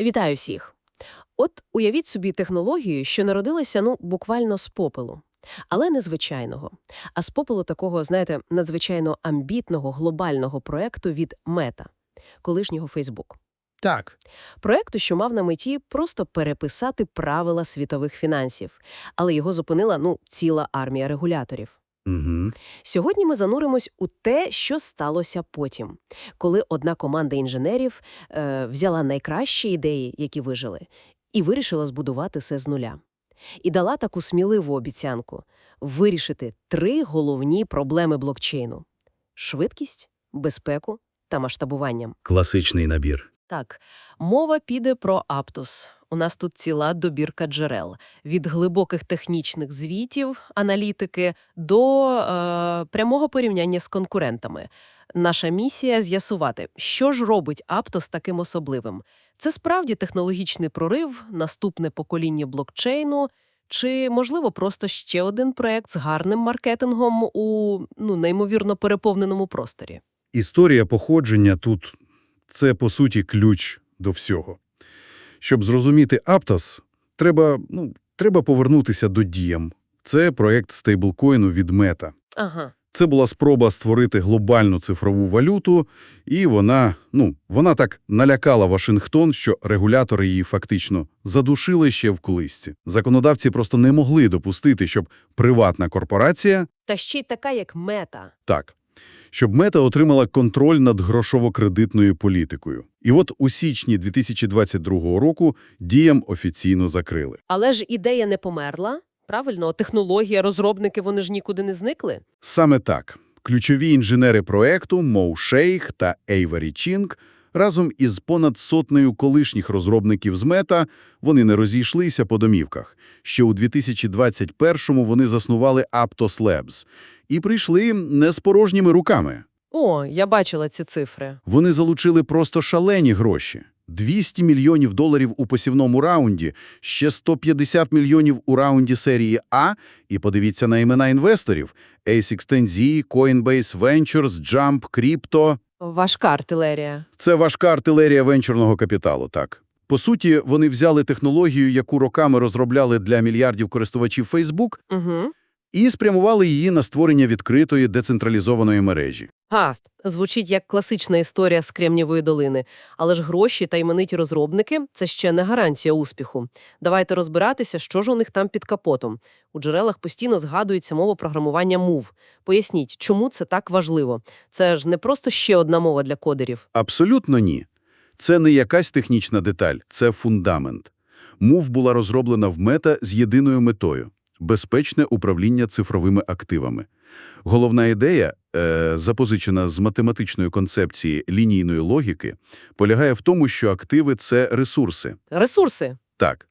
Вітаю всіх! От уявіть собі технологію, що народилася, ну, буквально з попелу. Але не звичайного, а з попелу такого, знаєте, надзвичайно амбітного глобального проекту від Мета, колишнього Фейсбук. Так, Проекту, що мав на меті просто переписати правила світових фінансів, але його зупинила, ну, ціла армія регуляторів. Угу. Сьогодні ми зануримось у те, що сталося потім, коли одна команда інженерів е, взяла найкращі ідеї, які вижили, і вирішила збудувати все з нуля. І дала таку сміливу обіцянку – вирішити три головні проблеми блокчейну – швидкість, безпеку та масштабуванням. класичний набір. Так, мова піде про Аптус. У нас тут ціла добірка джерел. Від глибоких технічних звітів, аналітики до е, прямого порівняння з конкурентами. Наша місія – з'ясувати, що ж робить Аптос таким особливим. Це справді технологічний прорив, наступне покоління блокчейну, чи, можливо, просто ще один проект з гарним маркетингом у ну, неймовірно переповненому просторі. Історія походження тут – це, по суті, ключ до всього. Щоб зрозуміти Aptos, треба, ну, треба повернутися до діям. Це проєкт стейблкоїну від Мета. Ага. Це була спроба створити глобальну цифрову валюту, і вона, ну, вона так налякала Вашингтон, що регулятори її фактично задушили ще в колисці. Законодавці просто не могли допустити, щоб приватна корпорація Та ще й така, як мета. Так. Щоб Мета отримала контроль над грошово-кредитною політикою. І от у січні 2022 року діям офіційно закрили. Але ж ідея не померла, правильно? Технологія, розробники, вони ж нікуди не зникли. Саме так. Ключові інженери проекту Моу Шейх та Ейвері Чінг разом із понад сотнею колишніх розробників з Мета вони не розійшлися по домівках. Ще у 2021-му вони заснували Aptos Labs і прийшли не з порожніми руками. О, я бачила ці цифри. Вони залучили просто шалені гроші. 200 мільйонів доларів у посівному раунді, ще 150 мільйонів у раунді серії А, і подивіться на імена інвесторів – A16Z, Coinbase Ventures, Jump, Crypto. Важка артилерія. Це важка артилерія венчурного капіталу, так. По суті, вони взяли технологію, яку роками розробляли для мільярдів користувачів Facebook, Угу. І спрямували її на створення відкритої децентралізованої мережі. Га, звучить як класична історія з Кремнівої долини. Але ж гроші та імениті розробники – це ще не гарантія успіху. Давайте розбиратися, що ж у них там під капотом. У джерелах постійно згадується мова програмування MOVE. Поясніть, чому це так важливо? Це ж не просто ще одна мова для кодерів. Абсолютно ні. Це не якась технічна деталь, це фундамент. Мув була розроблена в мета з єдиною метою – безпечне управління цифровими активами. Головна ідея, е, запозичена з математичної концепції лінійної логіки, полягає в тому, що активи – це ресурси. Ресурси. Так.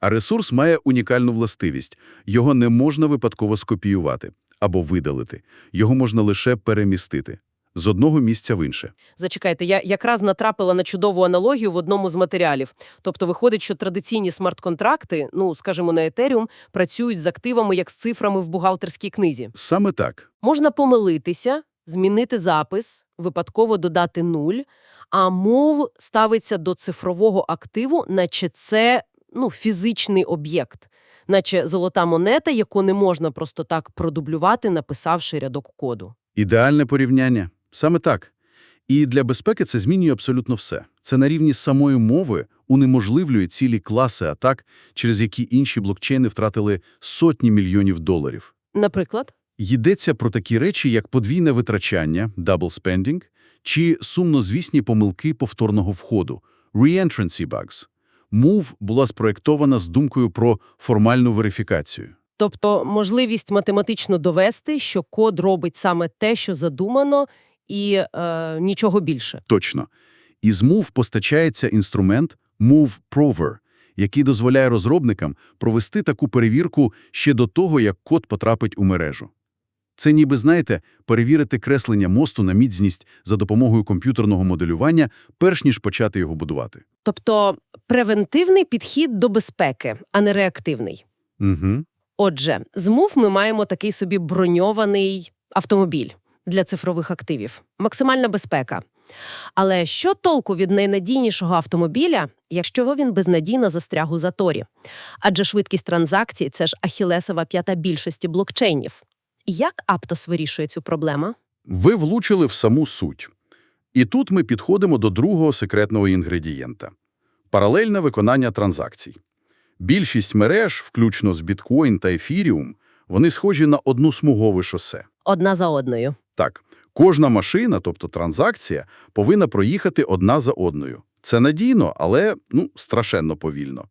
А ресурс має унікальну властивість. Його не можна випадково скопіювати або видалити. Його можна лише перемістити з одного місця в інше. Зачекайте, я якраз натрапила на чудову аналогію в одному з матеріалів. Тобто виходить, що традиційні смарт-контракти, ну, скажімо, на Ethereum, працюють з активами як з цифрами в бухгалтерській книзі. Саме так. Можна помилитися, змінити запис, випадково додати нуль, а мов ставиться до цифрового активу, наче це ну, фізичний об'єкт, наче золота монета, яку не можна просто так продублювати, написавши рядок коду. Ідеальне порівняння. Саме так. І для безпеки це змінює абсолютно все. Це на рівні самої мови унеможливлює цілі класи атак, через які інші блокчейни втратили сотні мільйонів доларів. Наприклад? Йдеться про такі речі, як подвійне витрачання, double spending, чи сумнозвісні помилки повторного входу, re-entrancy bugs. Move була спроєктована з думкою про формальну верифікацію. Тобто можливість математично довести, що код робить саме те, що задумано, і е, нічого більше. Точно. Із Move постачається інструмент Move Prover, який дозволяє розробникам провести таку перевірку ще до того, як код потрапить у мережу. Це ніби, знаєте, перевірити креслення мосту на міцність за допомогою комп'ютерного моделювання, перш ніж почати його будувати. Тобто превентивний підхід до безпеки, а не реактивний. Угу. Отже, з MOVE ми маємо такий собі броньований автомобіль для цифрових активів. Максимальна безпека. Але що толку від найнадійнішого автомобіля, якщо він безнадійно застряг у заторі? Адже швидкість транзакцій – це ж ахілесова п'ята більшості блокчейнів. Як Аптос вирішує цю проблему? Ви влучили в саму суть. І тут ми підходимо до другого секретного інгредієнта – паралельне виконання транзакцій. Більшість мереж, включно з біткоін та ефіріум, вони схожі на односмугове шосе. Одна за одною. Так, кожна машина, тобто транзакція, повинна проїхати одна за одною. Це надійно, але ну, страшенно повільно.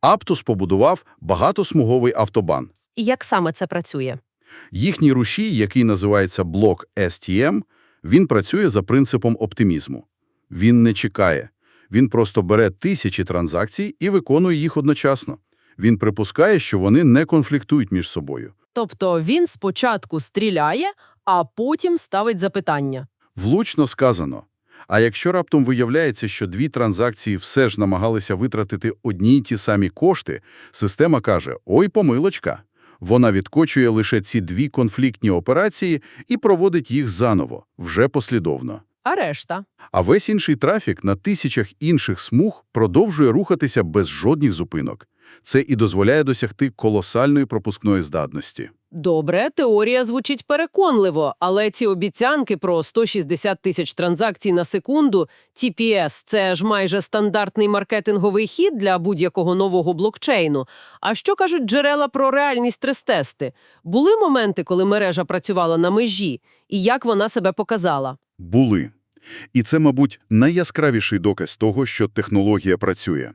Аптус побудував багатосмуговий автобан. І як саме це працює? Їхній рушій, який називається блок STM, він працює за принципом оптимізму. Він не чекає. Він просто бере тисячі транзакцій і виконує їх одночасно. Він припускає, що вони не конфліктують між собою. Тобто він спочатку стріляє, а потім ставить запитання. Влучно сказано. А якщо раптом виявляється, що дві транзакції все ж намагалися витратити одні й ті самі кошти, система каже «Ой, помилочка». Вона відкочує лише ці дві конфліктні операції і проводить їх заново, вже послідовно. А решта? А весь інший трафік на тисячах інших смуг продовжує рухатися без жодних зупинок. Це і дозволяє досягти колосальної пропускної здатності. Добре, теорія звучить переконливо, але ці обіцянки про 160 тисяч транзакцій на секунду, TPS – це ж майже стандартний маркетинговий хід для будь-якого нового блокчейну. А що кажуть джерела про реальні стрес-тести? Були моменти, коли мережа працювала на межі, і як вона себе показала? Були. І це, мабуть, найяскравіший доказ того, що технологія працює.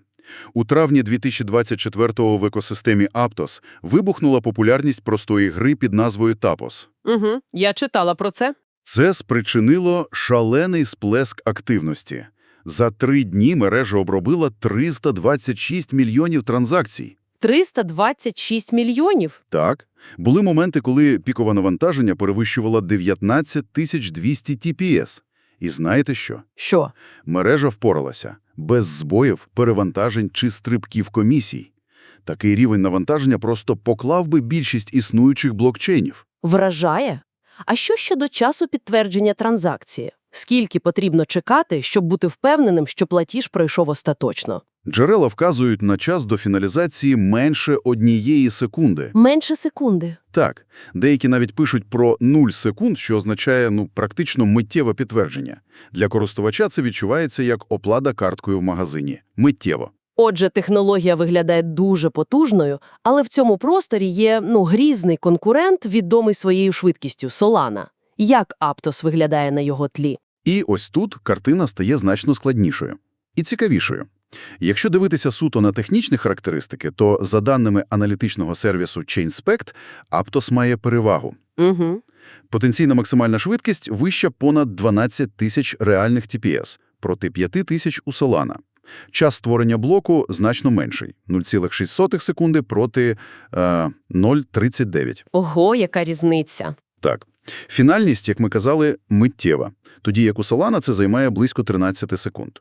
У травні 2024-го в екосистемі Aptos вибухнула популярність простої гри під назвою Tapos. Угу, я читала про це. Це спричинило шалений сплеск активності. За три дні мережа обробила 326 мільйонів транзакцій. 326 мільйонів. Так, були моменти, коли пікове навантаження перевищувало 19 200 TPS. І знаєте що? Що? Мережа впоралася. Без збоїв, перевантажень чи стрибків комісій. Такий рівень навантаження просто поклав би більшість існуючих блокчейнів. Вражає? А що щодо часу підтвердження транзакції? Скільки потрібно чекати, щоб бути впевненим, що платіж пройшов остаточно? Джерела вказують на час до фіналізації менше однієї секунди. Менше секунди. Так, деякі навіть пишуть про 0 секунд, що означає ну, практично миттєве підтвердження. Для користувача це відчувається як оплата карткою в магазині. Миттєво. Отже, технологія виглядає дуже потужною, але в цьому просторі є ну, грізний конкурент, відомий своєю швидкістю – Solana. Як Aptos виглядає на його тлі? І ось тут картина стає значно складнішою. І цікавішою. Якщо дивитися суто на технічні характеристики, то за даними аналітичного сервісу ChainSpect, Aptos має перевагу. Угу. Потенційна максимальна швидкість вища понад 12 тисяч реальних TPS проти 5 тисяч у Solana. Час створення блоку значно менший – 0,6 секунди проти е, 0,39. Ого, яка різниця. Так. Фінальність, як ми казали, миттєва, тоді як у Solana це займає близько 13 секунд.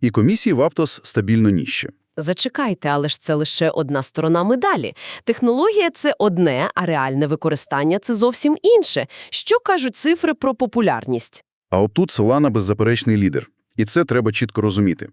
І комісії в Aptos стабільно ніжче. Зачекайте, але ж це лише одна сторона медалі. Технологія – це одне, а реальне використання – це зовсім інше. Що кажуть цифри про популярність? А отут Solana – беззаперечний лідер. І це треба чітко розуміти.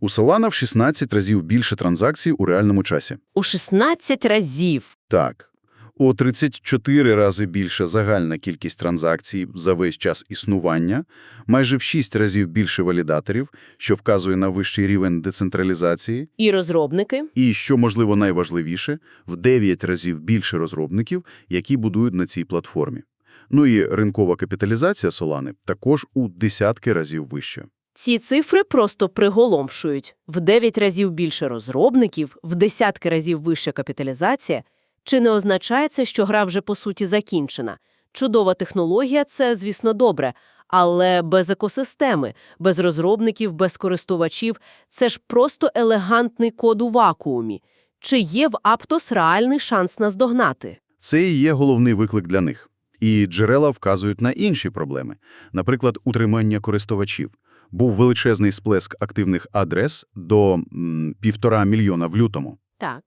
У Solana в 16 разів більше транзакцій у реальному часі. У 16 разів. Так. У 34 рази більше загальна кількість транзакцій за весь час існування, майже в 6 разів більше валідаторів, що вказує на вищий рівень децентралізації, І розробники? і, що можливо найважливіше, в 9 разів більше розробників, які будують на цій платформі. Ну і ринкова капіталізація Solana також у десятки разів вища. Ці цифри просто приголомшують. В 9 разів більше розробників, в десятки разів вища капіталізація. Чи не означає це, що гра вже по суті закінчена? Чудова технологія – це, звісно, добре, але без екосистеми, без розробників, без користувачів – це ж просто елегантний код у вакуумі. Чи є в Aptos реальний шанс наздогнати? Це і є головний виклик для них. І джерела вказують на інші проблеми. Наприклад, утримання користувачів. Був величезний сплеск активних адрес до м, півтора мільйона в лютому. Так.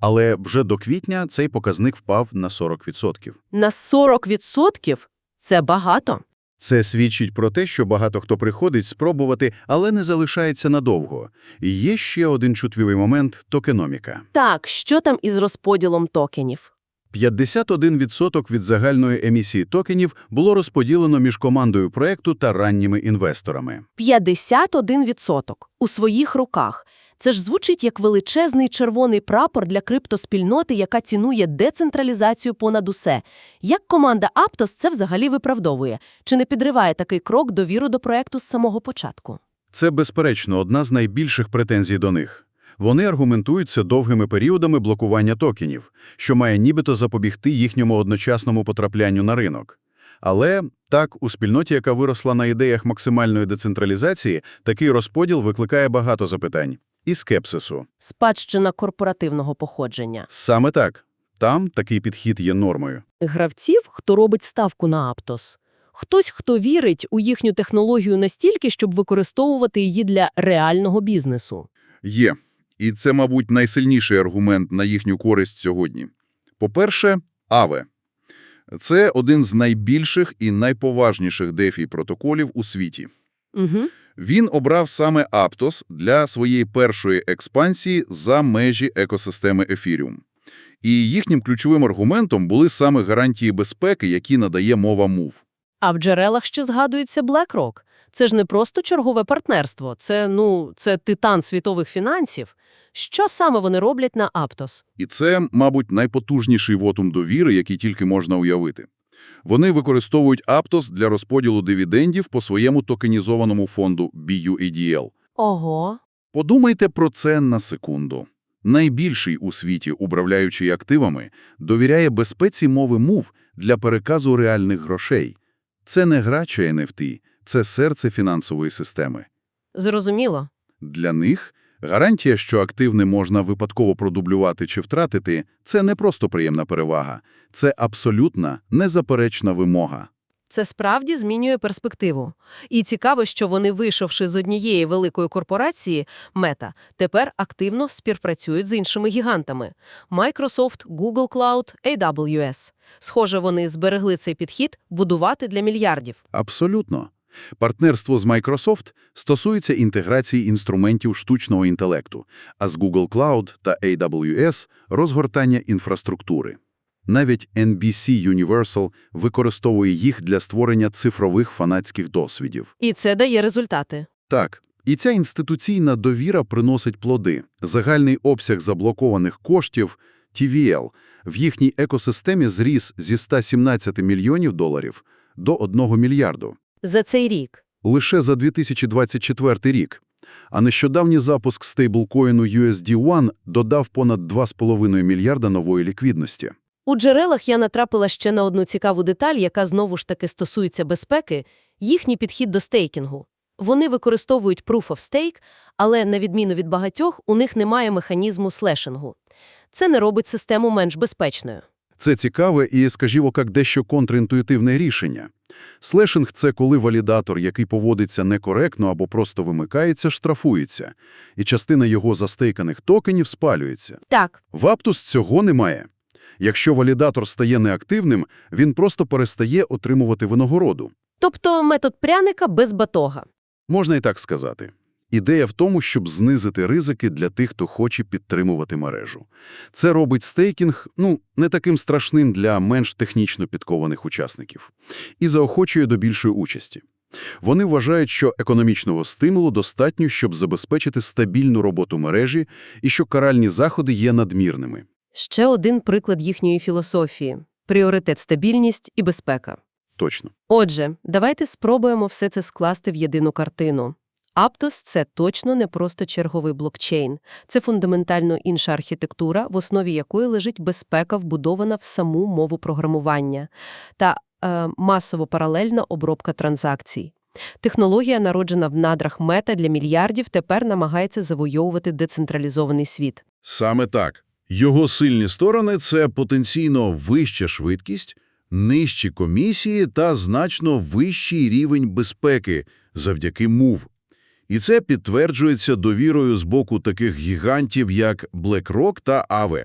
Але вже до квітня цей показник впав на 40%. На 40% – це багато. Це свідчить про те, що багато хто приходить спробувати, але не залишається надовго. І є ще один чутливий момент – токеноміка. Так, що там із розподілом токенів? 51% від загальної емісії токенів було розподілено між командою проекту та ранніми інвесторами. 51% у своїх руках. Це ж звучить як величезний червоний прапор для криптоспільноти, яка цінує децентралізацію понад усе. Як команда Aptos це взагалі виправдовує? Чи не підриває такий крок довіру до проекту з самого початку? Це, безперечно, одна з найбільших претензій до них. Вони аргументуються довгими періодами блокування токенів, що має нібито запобігти їхньому одночасному потраплянню на ринок. Але так, у спільноті, яка виросла на ідеях максимальної децентралізації, такий розподіл викликає багато запитань і скепсису. Спадщина корпоративного походження. Саме так. Там такий підхід є нормою. гравців, хто робить ставку на Аптос. Хтось, хто вірить у їхню технологію настільки, щоб використовувати її для реального бізнесу. Є. І це, мабуть, найсильніший аргумент на їхню користь сьогодні. По-перше, Аве. Це один з найбільших і найповажніших DeFi протоколів у світі. Угу. Він обрав саме Aptos для своєї першої експансії за межі екосистеми Ethereum. І їхнім ключовим аргументом були саме гарантії безпеки, які надає мова MOVE. А в джерелах ще згадується BlackRock. Це ж не просто чергове партнерство, це, ну, це титан світових фінансів. Що саме вони роблять на Аптос? І це, мабуть, найпотужніший вотум довіри, який тільки можна уявити. Вони використовують Aptos для розподілу дивідендів по своєму токенізованому фонду BUADL. Ого. Подумайте про це на секунду. Найбільший у світі управляючий активами довіряє безпеці мови мов для переказу реальних грошей. Це не гра чи NFT, це серце фінансової системи. Зрозуміло. Для них гарантія, що актив не можна випадково продублювати чи втратити, це не просто приємна перевага, це абсолютна, незаперечна вимога. Це справді змінює перспективу. І цікаво, що вони, вийшовши з однієї великої корпорації, Мета, тепер активно співпрацюють з іншими гігантами – Microsoft, Google Cloud, AWS. Схоже, вони зберегли цей підхід будувати для мільярдів. Абсолютно. Партнерство з Microsoft стосується інтеграції інструментів штучного інтелекту, а з Google Cloud та AWS – розгортання інфраструктури. Навіть NBC Universal використовує їх для створення цифрових фанатських досвідів. І це дає результати. Так, і ця інституційна довіра приносить плоди. Загальний обсяг заблокованих коштів TVL в їхній екосистемі зріс зі 117 мільйонів доларів до 1 мільярду. За цей рік. Лише за 2024 рік. А нещодавній запуск стейблкоїну USD One додав понад 2,5 мільярда нової ліквідності. У джерелах я натрапила ще на одну цікаву деталь, яка знову ж таки стосується безпеки – їхній підхід до стейкінгу. Вони використовують Proof of Stake, але, на відміну від багатьох, у них немає механізму слешингу. Це не робить систему менш безпечною. Це цікаве і, скажімо, як дещо контрінтуїтивне рішення. Слешинг – це коли валідатор, який поводиться некоректно або просто вимикається, штрафується, і частина його застейканих токенів спалюється. Так, В Aptos цього немає. Якщо валідатор стає неактивним, він просто перестає отримувати винагороду. тобто метод пряника без батога. Можна і так сказати. Ідея в тому, щоб знизити ризики для тих, хто хоче підтримувати мережу. Це робить стейкінг, ну, не таким страшним для менш технічно підкованих учасників. І заохочує до більшої участі. Вони вважають, що економічного стимулу достатньо, щоб забезпечити стабільну роботу мережі і що каральні заходи є надмірними. Ще один приклад їхньої філософії – пріоритет стабільність і безпека. Точно. Отже, давайте спробуємо все це скласти в єдину картину. Aptos – це точно не просто черговий блокчейн. Це фундаментально інша архітектура, в основі якої лежить безпека, вбудована в саму мову програмування та е, масово паралельна обробка транзакцій. Технологія, народжена в надрах мета для мільярдів, тепер намагається завойовувати децентралізований світ. Саме так. Його сильні сторони – це потенційно вища швидкість, нижчі комісії та значно вищий рівень безпеки завдяки MOVE. І це підтверджується довірою з боку таких гігантів, як BlackRock та Aave.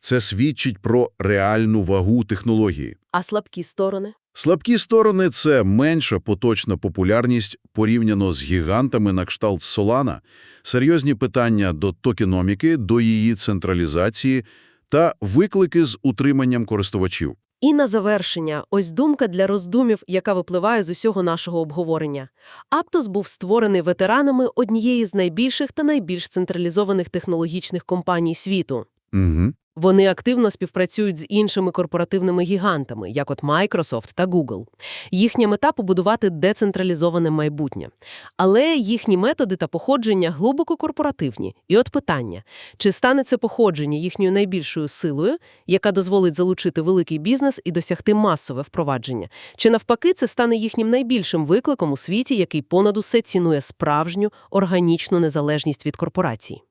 Це свідчить про реальну вагу технології. А слабкі сторони? Слабкі сторони – це менша поточна популярність порівняно з гігантами на кшталт Solana, серйозні питання до токеноміки, до її централізації та виклики з утриманням користувачів. І на завершення, ось думка для роздумів, яка випливає з усього нашого обговорення. Аптос був створений ветеранами однієї з найбільших та найбільш централізованих технологічних компаній світу. Угу. Вони активно співпрацюють з іншими корпоративними гігантами, як от Microsoft та Google. Їхня мета – побудувати децентралізоване майбутнє. Але їхні методи та походження глибоко корпоративні. І от питання – чи стане це походження їхньою найбільшою силою, яка дозволить залучити великий бізнес і досягти масове впровадження? Чи навпаки це стане їхнім найбільшим викликом у світі, який понад усе цінує справжню органічну незалежність від корпорацій?